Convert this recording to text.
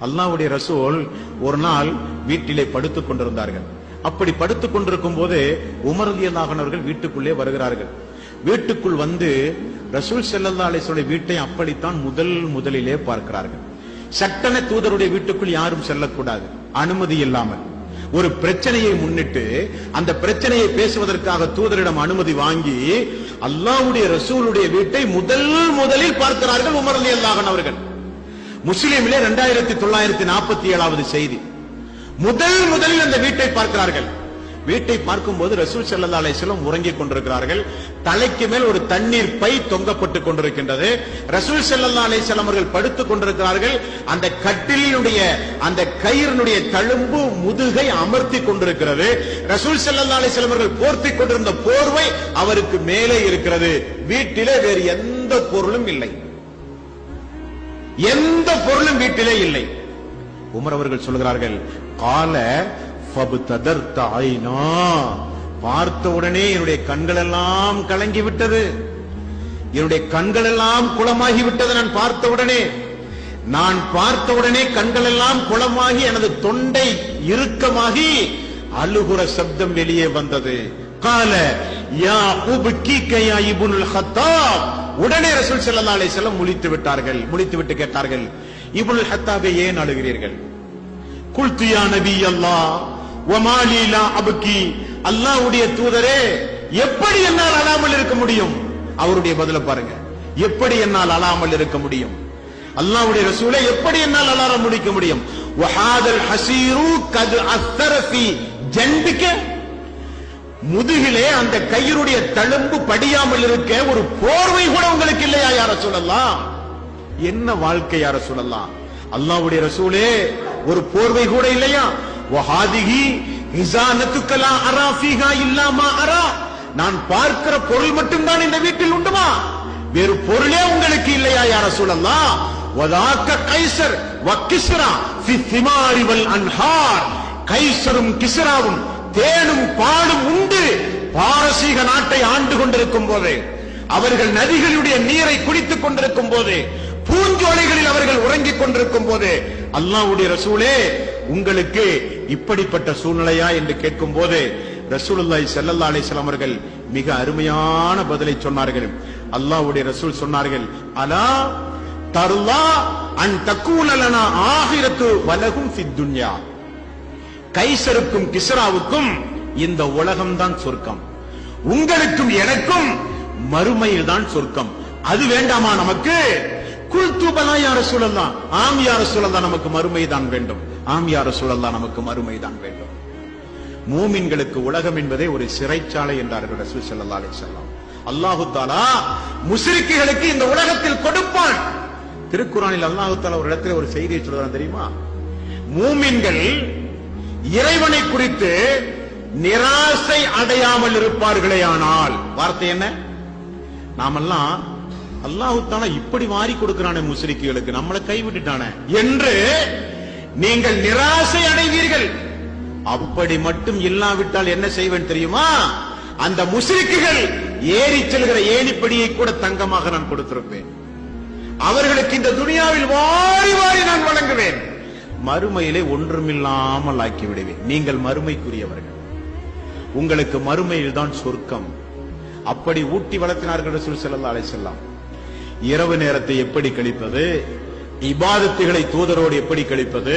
அல்லாஹ்வுடைய ரசூல் ஒரு நாள் வீட்டிலே படுத்துக் கொண்டிருந்தார்கள். அப்படி படுத்துக் கொண்டிருக்கும் போது உமரதியல்லாகனவர்கள் வீட்டுக்குள்ளே வருகிறார்கள். வீட்டுக்குள் வந்து ரசூல் செல்லல்லா அலிசோடைய வீட்டை அப்படித்தான் முதல் முதலிலே பார்க்கிறார்கள். சட்டன தூதருடைய வீட்டுக்குள் யாரும் செல்லக்கூடாது. அனுமதி இல்லாமல். ஒரு பிரச்சனையை முன்னிட்டு அந்த பிரச்சனையை பேசுவதற்காக தூதரிடம் அனுமதி வாங்கி அல்லாவுடைய ரசூலுடைய வீட்டை முதல் முதலில் பார்க்கிறார்கள் உமர் அலி அவர்கள். முஸ்லீமிலே இரண்டாயிரத்தி தொள்ளாயிரத்தி நாற்பத்தி ஏழாவது செய்தி. முதல் முதலில் அந்த வீட்டை பார்க்கிறார்கள். வீட்டை பார்க்கும் போது ரசூல் ஸல்லல்லாஹு அலைஹி உறங்கிக் கொண்டிருக்கிறார்கள். தலைக்கு மேல் ஒரு தண்ணீர் பை தொங்கப்பட்டுக் கொண்டிருக்கின்றது. ரசூல் ஸல்லல்லாஹு அலைஹி வஸல்லம் அவர்கள் படுத்துக் கொண்டிருக்கிறார்கள். அந்த கட்டிலினுடைய அந்த கயிறினுடைய தழும்பு முதுகை அமர்த்தி கொண்டிருக்கிறது. ரசூல் ஸல்லல்லாஹு அலைஹி வஸல்லம் அவர்கள் போர்த்தி கொண்டிருந்த போர்வை அவருக்கு மேலே இருக்கிறது. வீட்டிலே வேறு எந்த பொருளும் இல்லை. எந்த பொருளும் வீட்டிலே இல்லை. உமர் அவர்கள் சொல்கிறார்கள் கால ஃபபுததர்த ஐனா. பார்த்த உடனே என்னுடைய கண்கள் எல்லாம் கலங்கி விட்டது என்னுடைய கண்கள் எல்லாம் குளமாகி விட்டது நான் பார்த்த உடனே. நான் பார்த்த உடனே கண்கள் எல்லாம் குளமாகி எனது தொண்டை இறுக்கமாகி அழுகுற சப்தம் வெளியே வந்தது. கால யா உப்கிக யா இபுனுல் ஹத்தாப். உடனே ரசூல் செல்லல்லா அலை செல்லம் முழித்து விட்டார்கள். முழித்து விட்டு கேட்டார்கள் இபுல் ஹத்தாபே ஏன் அழுகிறீர்கள் குல்தியா நபி அல்லாஹ் வமாலி அபுக்கி அல்லாவுடைய அல்லாஹ்வுடைய தூதரே எப்படி என்னால் அழாமல் இருக்க முடியும்? அவருடைய பதில பாருங்க எப்படி என்னால் அழாமல் இருக்க முடியும்? அல்லாஹ்வுடைய ரசூலை எப்படி என்னால் அலாரம் முடிக்க முடியும்? ஹசீரு கது அஸ்தரசி ஃபீ ஜன்பிக்க முதுகிலே அந்த கயிறுடைய தழும்பு படியாமல் இருக்க ஒரு போர்வை கூட உங்களுக்கு இல்லையா யார சொல்லலாம் என்ன வாழ்க்கை யார சொல்லலாம் அல்லாஹ்வுடைய ரசூலே ஒரு போர்வை கூட இல்லையா? வஹாதிகி ஹிசானத்துக்கலா அரா ஃபீஹா இல்லாமா அரா. நான் பார்க்கிற பொருள் மட்டும்தான் இந்த வீட்டில் உண்டுமா? வேறு பொருளே உங்களுக்கு இல்லையா யார சொல்லலாம் வதாக்க கைசர் வக்கிஸ்ரா ஃபி திமாரிவல் அன்ஹார். கைசரும் கிஸ்ராவும் தேனும் பாடும் உண்டு. பாரசீக நாட்டை ஆண்டு கொண்டிருக்கும் போது அவர்கள் நதிகளுடைய நீரை குடித்துக் கொண்டிருக்கும் போது பூஞ்சோலைகளில் அவர்கள் உறங்கிக் கொண்டிருக்கும் போது அல்லாஹ்வுடைய ரசூலே உங்களுக்கு இப்படிப்பட்ட சூழ்நிலையா என்று கேட்கும் போது ரசூலுல்லாய் செல்லல்லா அலிஸ்லாம் அவர்கள் மிக அருமையான பதிலை சொன்னார்கள். அல்லாவுடைய ரசூல் சொன்னார்கள் அலா தருலா அன் தக்கூலனா ஆகிரத்து வலகும் சித்துன்யா கைசருக்கும் கிசராவுக்கும் இந்த உலகம்தான் சொர்க்கம். உங்களுக்கும் எனக்கும் மறுமையில் தான் சொர்க்கம். அது வேண்டாமா நமக்கு? குல்துபலா யார சூழல்லாம் ஆம் யார சூழல்லாம் நமக்கு மறுமை தான் வேண்டும். ஆம் யார சூழல்லாம் நமக்கு மறுமை தான் வேண்டும். மூமின்களுக்கு உலகம் என்பதே ஒரு சிறைச்சாலை என்றார்கள் ரசூல் ஸல்லல்லாஹு அலைஹி அல்லாஹு தாலா முஸ்லிக்குகளுக்கு இந்த உலகத்தில் கொடுப்பான். திருக்குறானில் அல்லாஹு தாலா ஒரு இடத்துல ஒரு செய்தியை சொல்றான் தெரியுமா? மூமின்கள் இறைவனை குறித்து நிராசை அடையாமல் இருப்பார்களே ஆனால். வார்த்தை என்ன? நாமெல்லாம் அல்லாஹு இப்படி வாரி கொடுக்கிறானே முஸ்லிக்குகளுக்கு நம்மளை கைவிட்டுட்டானே. என்று நீங்கள் நிராசை அடைவீர்கள். அப்படி மட்டும் இல்லாவிட்டால் என்ன செய்வேன் தெரியுமா? அந்த முஸ்லிக்குகள் ஏறி செல்கிற ஏணிப்படியை கூட தங்கமாக நான் கொடுத்திருப்பேன். அவர்களுக்கு இந்த துனியாவில் வாரி வாரி நான் வழங்குவேன் மறுமையிலே ஒன்றுமில்லாமல் ஆக்கி விடுவேன் நீங்கள் மறுமைக்குரியவர்கள். உங்களுக்கு மறுமையில் தான் சொர்க்கம். அப்படி ஊட்டி வளர்த்தினார்கள் ரசூல் ஸல்லல்லாஹு அலைஹி வஸல்லம். இரவு நேரத்தை எப்படி கழிப்பது? இபாதத்துகளை தூதரோடு எப்படி கழிப்பது?